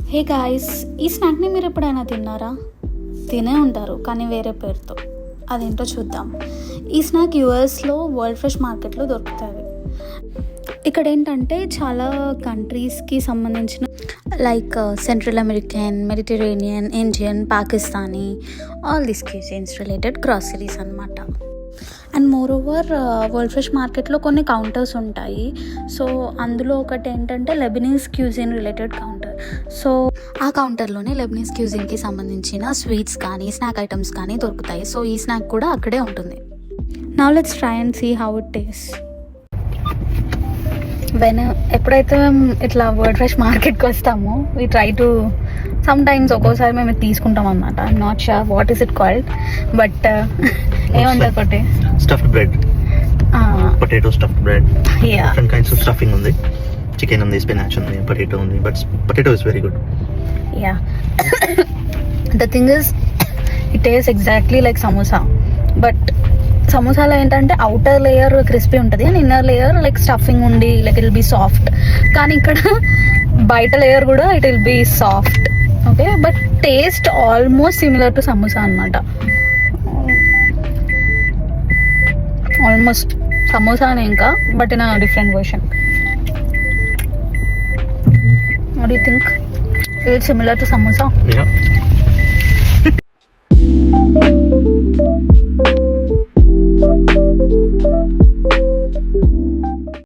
Hey guys ఈ స్నాక్ని మీరు ఎప్పుడైనా తిన్నారా? తినే ఉంటారు కానీ వేరే పేరుతో. అదేంటో చూద్దాం. ఈ స్నాక్ యూఎస్లో వరల్డ్ ఫ్రెష్ మార్కెట్లో దొరుకుతుంది. ఇక్కడ ఏంటంటే చాలా కంట్రీస్కి సంబంధించిన like central American Mediterranean Indian Pakistani all this cuisines related groceries అనమాట and more over world fresh మార్కెట్లో కొన్ని కౌంటర్స్ ఉంటాయి. సో అందులో ఒకటి ఏంటంటే Lebanese cuisine related counter so ఆ కౌంటర్లోనే లెబనీస్ క్యూజిన్కి సంబంధించిన స్వీట్స్ కానీ స్నాక్ ఐటమ్స్ కానీ దొరుకుతాయి. సో ఈ స్నాక్ కూడా అక్కడే ఉంటుంది. Now let's try and see how it taste when ఎప్పుడైతే మేము ఇట్లా వర్డ్ ఫ్రెష్ మార్కెట్కి వస్తామో we try to some times ఒక్కోసారి మేము తీసుకుంటాం అనమాట I'm not sure what is it called but ఏమంటారు కొట్టే stuffed bread potato stuffed bread different kinds of stuffing ఉంది. చికెన్ ఉంది స్పినాచ్ ఉంది పొటాటో ఉంది but potato is very good yeah the thing is it is exactly like samosa but సమోసాలో ఏంటంటే outer layer crispy ఉంటుంది and inner layer like stuffing ఉండి like it will be soft కానీ ఇక్కడ బయట layer కూడా it will be soft okay but taste almost similar to samosa అనమాట almost సమోసానే ఇంకా but in different version What do think it Is it similar